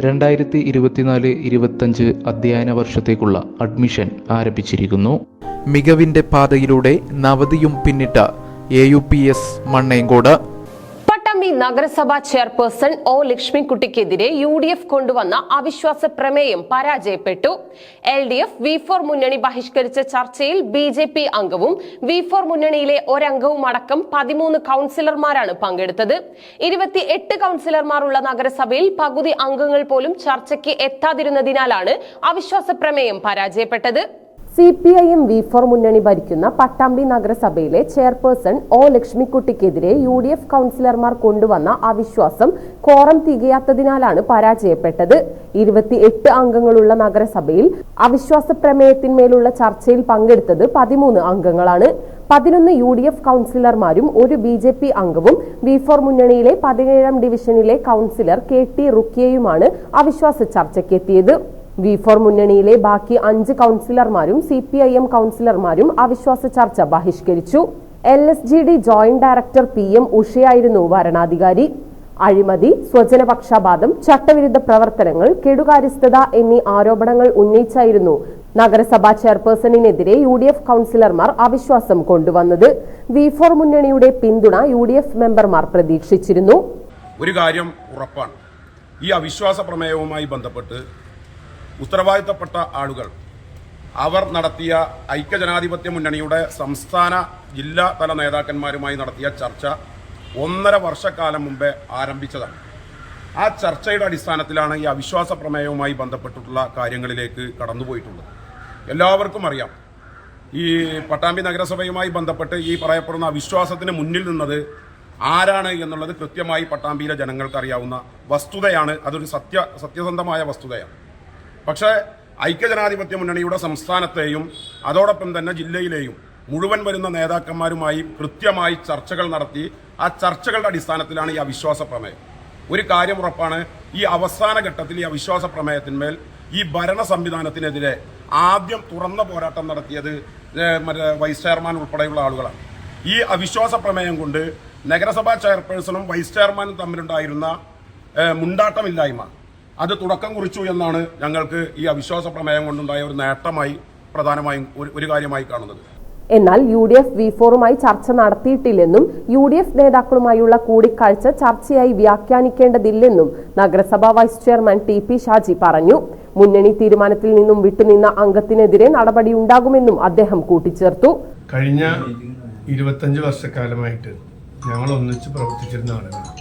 രണ്ടായിരത്തി ഇരുപത്തിനാല് ഇരുപത്തഞ്ച് അധ്യയന വർഷത്തേക്കുള്ള അഡ്മിഷൻ ആരംഭിച്ചിരിക്കുന്നു. മികവിന്റെ പാതയിലൂടെ നവതിയും പിന്നിട്ട A U P S Mannengode Pattambi നഗരസഭാ ചെയർപേഴ്സൺ ഒ ലക്ഷ്മിക്കുട്ടിക്കെതിരെ യു ഡി എഫ് കൊണ്ടുവന്ന അവിശ്വാസ പ്രമേയം പരാജയപ്പെട്ടു. L D F V four മുന്നണി ബഹിഷ്കരിച്ച ചർച്ചയിൽ ബി ജെ പി അംഗവും വി ഫോർ മുന്നണിയിലെ ഒരംഗവും അടക്കം പതിമൂന്ന് കൗൺസിലർമാരാണ് പങ്കെടുത്തത്. ഇരുപത്തി എട്ട് കൗൺസിലർമാരുള്ള നഗരസഭയിൽ പകുതി അംഗങ്ങൾ പോലും ചർച്ചയ്ക്ക് എത്താതിരുന്നതിനാലാണ് അവിശ്വാസ പ്രമേയം പരാജയപ്പെട്ടത്. C P I M V four മുന്നണി ഭരിക്കുന്ന പട്ടാമ്പി നഗരസഭയിലെ ചെയർപേഴ്സൺ ഒ ലക്ഷ്മിക്കുട്ടിക്കെതിരെ യു ഡി എഫ് കൗൺസിലർമാർ കൊണ്ടുവന്ന അവിശ്വാസം കോറം തികയാത്തതിനാലാണ് പരാജയപ്പെട്ടത്. ഇരുപത്തിയെട്ട് അംഗങ്ങളുള്ള നഗരസഭയിൽ അവിശ്വാസ പ്രമേയത്തിന്മേലുള്ള ചർച്ചയിൽ പങ്കെടുത്തത് പതിമൂന്ന് അംഗങ്ങളാണ്. പതിനൊന്ന് യു ഡി എഫ് കൗൺസിലർമാരും ഒരു ബി ജെ പി അംഗവും വി ഫോർ മുന്നണിയിലെ പതിനേഴാം ഡിവിഷനിലെ കൗൺസിലർ കെ ടി റുക്കിയയുമാണ് അവിശ്വാസ ചർച്ചയ്ക്കെത്തിയത്. വി ഫോർ മുന്നണിയിലെ ബാക്കി അഞ്ച് കൗൺസിലർമാരും സി പി ഐ എം കൗൺസിലർമാരും അവിശ്വാസ ചർച്ച ബഹിഷ്കരിച്ചു. L S G D joint director P M ഉഷയായിരുന്നു ഭരണാധികാരി അഴിമതി സ്വജനപക്ഷപാതം ചട്ടവിരുദ്ധ പ്രവർത്തനങ്ങൾ കെടുകാര്യസ്ഥത എന്നീ ആരോപണങ്ങൾ ഉന്നയിച്ചായിരുന്നു നഗരസഭാ ചെയർപേഴ്സണിനെതിരെ യു ഡി എഫ് കൗൺസിലർമാർ അവിശ്വാസം കൊണ്ടുവന്നത്. വി ഫോർ മുന്നണിയുടെ പിന്തുണ യു ഡി എഫ് മെമ്പർമാർ പ്രതീക്ഷിച്ചിരുന്നു. ഒരു കാര്യം ഉറപ്പാണ്. ഈ അവിശ്വാസ പ്രമേയവുമായി ബന്ധപ്പെട്ട് ഉത്തരവാദിത്തപ്പെട്ട ആളുകൾ. അവർ നടത്തിയ ഐക്യജനാധിപത്യ മുന്നണിയുടെ സംസ്ഥാന ജില്ലാ തല നേതാക്കന്മാരുമായി നടത്തിയ ചർച്ച ഒന്നര വർഷക്കാലം മുമ്പേ ആരംഭിച്ചതാണ്. ആ ചർച്ചയുടെ അടിസ്ഥാനത്തിലാണ് ഈ അവിശ്വാസ പ്രമേയവുമായി ബന്ധപ്പെട്ടിട്ടുള്ള കാര്യങ്ങളിലേക്ക് കടന്നുപോയിട്ടുള്ളത്. എല്ലാവർക്കും അറിയാം ഈ പട്ടാമ്പി നഗരസഭയുമായി ബന്ധപ്പെട്ട് ഈ പറയപ്പെടുന്ന അവിശ്വാസത്തിന് മുന്നിൽ നിന്നത് ആരാണ് എന്നുള്ളത് കൃത്യമായി പട്ടാമ്പിയിലെ ജനങ്ങൾക്കറിയാവുന്ന വസ്തുതയാണ്. അതൊരു സത്യ സത്യസന്ധമായ വസ്തുതയാണ്. പക്ഷേ ഐക്യജനാധിപത്യ മുന്നണിയുടെ സംസ്ഥാനത്തെയും അതോടൊപ്പം തന്നെ ജില്ലയിലെയും മുഴുവൻ വരുന്ന നേതാക്കന്മാരുമായി കൃത്യമായി ചർച്ചകൾ നടത്തി ആ ചർച്ചകളുടെ അടിസ്ഥാനത്തിലാണ് ഈ അവിശ്വാസ പ്രമേയം. ഒരു കാര്യം ഉറപ്പാണ് ഈ അവസാന ഘട്ടത്തിൽ ഈ അവിശ്വാസ പ്രമേയത്തിന്മേൽ ഈ ഭരണ സംവിധാനത്തിനെതിരെ ആദ്യം തുറന്ന പോരാട്ടം നടത്തിയത് മറ്റേ വൈസ് ചെയർമാൻ ഉൾപ്പെടെയുള്ള ആളുകളാണ്. ഈ അവിശ്വാസ പ്രമേയം കൊണ്ട് നഗരസഭാ ചെയർപേഴ്സണും വൈസ് ചെയർമാനും തമ്മിലുണ്ടായിരുന്ന മുണ്ടാട്ടമില്ലായ്മ അത് തുടക്കം കുറിച്ചു എന്നാണ് ഞങ്ങൾക്ക് ഈ അവിശ്വാസ പ്രമേയം കൊണ്ടുണ്ടായ ഒരു നേട്ടമായി പ്രധാനമായും ഒരു കാര്യമായി കാണുന്നത്. എന്നാൽ യു ഡി എഫ് വി ഫോറുമായി ചർച്ച നടത്തിയിട്ടില്ലെന്നും യു ഡി എഫ് നേതാക്കളുമായുള്ള കൂടിക്കാഴ്ച ചർച്ചയായി വ്യാഖ്യാനിക്കേണ്ടതില്ലെന്നും നഗരസഭാ vice chairman T P Shaji പറഞ്ഞു. മുന്നണി തീരുമാനത്തിൽ നിന്നും വിട്ടുനിന്ന അംഗത്തിനെതിരെ നടപടി ഉണ്ടാകുമെന്നും അദ്ദേഹം കൂട്ടിച്ചേർത്തു. കഴിഞ്ഞ ഇരുപത്തഞ്ച് വർഷക്കാലമായിട്ട് ഞങ്ങൾ ഒന്നിച്ച് പ്രവർത്തിച്ചിരുന്ന ആളുകളാണ്.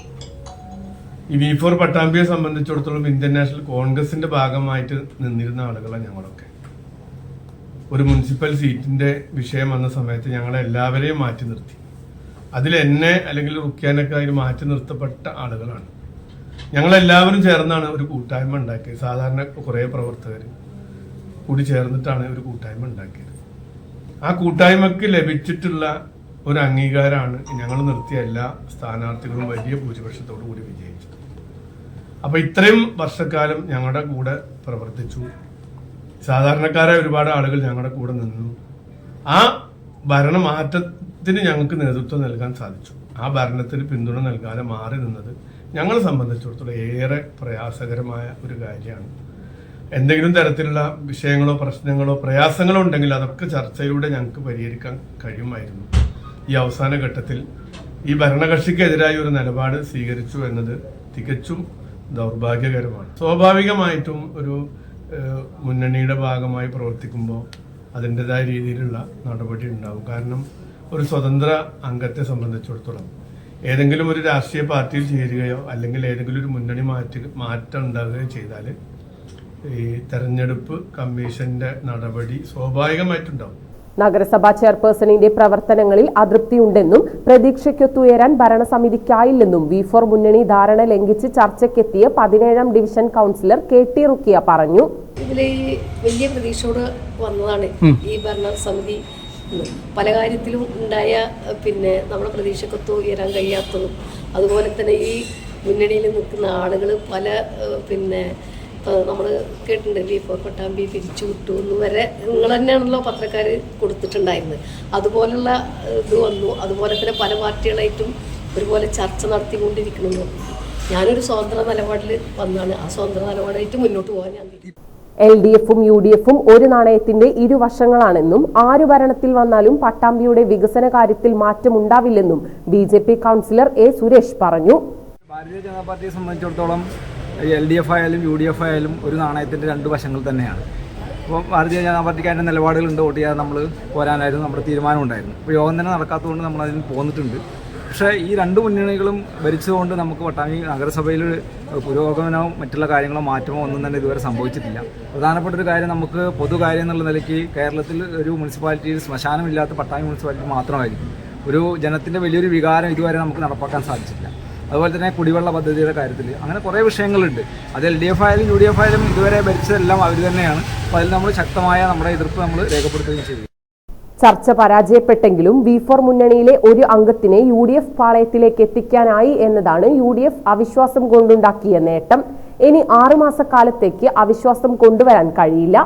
ഈ വി ഫോർ പട്ടാമ്പിയെ സംബന്ധിച്ചിടത്തോളം ഇന്ത്യൻ നാഷണൽ കോൺഗ്രസിന്റെ ഭാഗമായിട്ട് നിന്നിരുന്ന ആളുകളാണ് ഞങ്ങളൊക്കെ. ഒരു മുനിസിപ്പൽ സീറ്റിന്റെ വിഷയം വന്ന സമയത്ത് ഞങ്ങളെ എല്ലാവരെയും മാറ്റി നിർത്തി. അതിൽ എന്നെ അല്ലെങ്കിൽ റുക്കിയാനൊക്കെ അതിൽ മാറ്റി നിർത്തപ്പെട്ട ആളുകളാണ്. ഞങ്ങളെല്ലാവരും ചേർന്നാണ് ഒരു കൂട്ടായ്മ ഉണ്ടാക്കിയത്. സാധാരണ കുറേ പ്രവർത്തകർ കൂടി ചേർന്നിട്ടാണ് ഒരു കൂട്ടായ്മ ഉണ്ടാക്കിയത്. ആ കൂട്ടായ്മക്ക് ലഭിച്ചിട്ടുള്ള ഒരു അംഗീകാരമാണ്. ഞങ്ങൾ നിർത്തിയ എല്ലാ സ്ഥാനാർത്ഥികളും വലിയ ഭൂരിപക്ഷത്തോടു കൂടി വിജയിച്ചു. അപ്പോൾ ഇത്രയും വർഷക്കാലം ഞങ്ങളുടെ കൂടെ പ്രവർത്തിച്ചു. സാധാരണക്കാരായ ഒരുപാട് ആളുകൾ ഞങ്ങളുടെ കൂടെ നിന്നു. ആ ഭരണമാറ്റത്തിന് ഞങ്ങൾക്ക് നേതൃത്വം നൽകാൻ സാധിച്ചു. ആ ഭരണത്തിന് പിന്തുണ നൽകാതെ മാറി നിന്നത് ഞങ്ങളെ സംബന്ധിച്ചിടത്തോളം ഏറെ പ്രയാസകരമായ ഒരു കാര്യമാണ്. എന്തെങ്കിലും തരത്തിലുള്ള വിഷയങ്ങളോ പ്രശ്നങ്ങളോ പ്രയാസങ്ങളോ ഉണ്ടെങ്കിൽ അതൊക്കെ ചർച്ചയിലൂടെ ഞങ്ങൾക്ക് പരിഹരിക്കാൻ കഴിയുമായിരുന്നു. ഈ അവസാന ഘട്ടത്തിൽ ഈ ഭരണകക്ഷിക്കെതിരായ ഒരു നിലപാട് സ്വീകരിച്ചു എന്നത് തികച്ചും ദൗർഭാഗ്യകരമാണ്. സ്വാഭാവികമായിട്ടും ഒരു മുന്നണിയുടെ ഭാഗമായി പ്രവർത്തിക്കുമ്പോൾ അതിന്റെതായ രീതിയിലുള്ള നടപടി ഉണ്ടാവും. കാരണം ഒരു സ്വതന്ത്ര അംഗത്തെ സംബന്ധിച്ചിടത്തോളം ഏതെങ്കിലും ഒരു രാഷ്ട്രീയ പാർട്ടിയിൽ ചേരുകയോ അല്ലെങ്കിൽ ഏതെങ്കിലും ഒരു മുന്നണി മാറ്റി മാറ്റം ഉണ്ടാകുകയോ ചെയ്താൽ ഈ തെരഞ്ഞെടുപ്പ് കമ്മീഷന്റെ നടപടി സ്വാഭാവികമായിട്ടുണ്ടാവും. നഗരസഭാ ചെയർപേഴ്സണിന്റെ പ്രവർത്തനങ്ങളിൽ അതൃപ്തിയുണ്ടെന്നും പ്രതീക്ഷയ്ക്കൊത്തുയരാൻ ഭരണസമിതിക്കായില്ലെന്നും വി ഫോർ മുന്നണി ധാരണ ലംഘിച്ച് ചർച്ചയ്ക്കെത്തിയ പതിനേഴാം division councillor K T Rukkiya പറഞ്ഞു. ഇതിലെ വലിയ പ്രതീക്ഷയോട് വന്നതാണ് ഈ ഭരണസമിതി. പല കാര്യത്തിലും ഉണ്ടായ പിന്നെ നമ്മുടെ പ്രതീക്ഷക്കൊത്ത് ഉയരാൻ കഴിയാത്തതും. അതുപോലെ തന്നെ ഈ മുന്നണിയിൽ നിൽക്കുന്ന ആളുകൾ പല പിന്നെ നമ്മൾ കേട്ടിട്ടുണ്ട് ബി ഫോർ പട്ടാമ്പി പിരിച്ചു വിട്ടു എന്ന് വരെ. നിങ്ങൾ തന്നെയാണല്ലോ പത്രക്കാർ കൊടുത്തിട്ടുണ്ടായിരുന്നത്. അതുപോലുള്ള ഇത് വന്നു. അതുപോലെ തന്നെ പല പാർട്ടികളായിട്ടും ഒരുപോലെ ചർച്ച നടത്തിക്കൊണ്ടിരിക്കുന്നു ഞാനൊരു സ്വതന്ത്ര നിലപാടിൽ വന്നാണ്. ആ സ്വതന്ത്ര നിലപാടായിട്ട് മുന്നോട്ട് പോകാൻ ഞാൻ. എൽ ഡി എഫും യു ഡി എഫും ഒരു നാണയത്തിന്റെ ഇരുവശങ്ങളാണെന്നും ആര് ഭരണത്തിൽ വന്നാലും പട്ടാമ്പിയുടെ വികസന കാര്യത്തിൽ മാറ്റമുണ്ടാവില്ലെന്നും B J P councillor A Suresh പറഞ്ഞു. ഭാരതീയ ജനതാ പാർട്ടിയെ സംബന്ധിച്ചിടത്തോളം എൽ ഡി എഫ് ആയാലും യു ഡി എഫ് ആയാലും ഒരു നാണയത്തിന്റെ രണ്ട് വശങ്ങൾ തന്നെയാണ്. അപ്പോൾ ഭാരതീയ ജനതാ പാർട്ടിക്ക് അതിന്റെ നിലപാടുകളുണ്ട് വോട്ട് ചെയ്യാതെ നമ്മൾ പോരാനായിരുന്നു നമ്മുടെ തീരുമാനം ഉണ്ടായിരുന്നു അപ്പോൾ യോഗം തന്നെ നടക്കാത്തതുകൊണ്ട് നമ്മൾ അതിന് പോന്നിട്ടുണ്ട്. പക്ഷേ ഈ രണ്ട് മുന്നണികളും ഭരിച്ചതുകൊണ്ട് നമുക്ക് പട്ടാമ്പി നഗരസഭയിൽ പുരോഗമനവും മറ്റുള്ള കാര്യങ്ങളോ മാറ്റമോ ഒന്നും തന്നെ ഇതുവരെ സംഭവിച്ചിട്ടില്ല. പ്രധാനപ്പെട്ട ഒരു കാര്യം നമുക്ക് പൊതുകാര്യം എന്നുള്ള നിലയ്ക്ക് കേരളത്തിൽ ഒരു മുനിസിപ്പാലിറ്റിയിൽ ശ്മശാനമില്ലാത്ത പട്ടാമ്പി മുനിസിപ്പാലിറ്റി മാത്രമായിരിക്കും. ഒരു ജനത്തിന്റെ വലിയൊരു വികാരം ഇതുവരെ നമുക്ക് നടപ്പാക്കാൻ സാധിച്ചില്ല അതുപോലെ തന്നെ കുടിവെള്ള പദ്ധതിയുടെ കാര്യത്തിൽ അങ്ങനെ കുറേ വിഷയങ്ങളുണ്ട്. അത് എൽ ഡി എഫ് ആയാലും യു ഡി എഫ് ആയാലും ഇതുവരെ ഭരിച്ചതെല്ലാം അവർ തന്നെയാണ്. അപ്പോൾ അതിൽ നമ്മൾ ശക്തമായ നമ്മുടെ എതിർപ്പ് നമ്മൾ രേഖപ്പെടുത്തുകയും ചെയ്തു ചർച്ച പരാജയപ്പെട്ടെങ്കിലും വി ഫോർ മുന്നണിയിലെ ഒരു അംഗത്തിനെ യു ഡി എഫ് പാളയത്തിലേക്ക് എത്തിക്കാനായി എന്നതാണ് യു ഡി എഫ് അവിശ്വാസം കൊണ്ടുണ്ടാക്കിയ നേട്ടം. ഇനി ആറുമാസക്കാലത്തേക്ക് അവിശ്വാസം കൊണ്ടുവരാൻ കഴിയില്ല.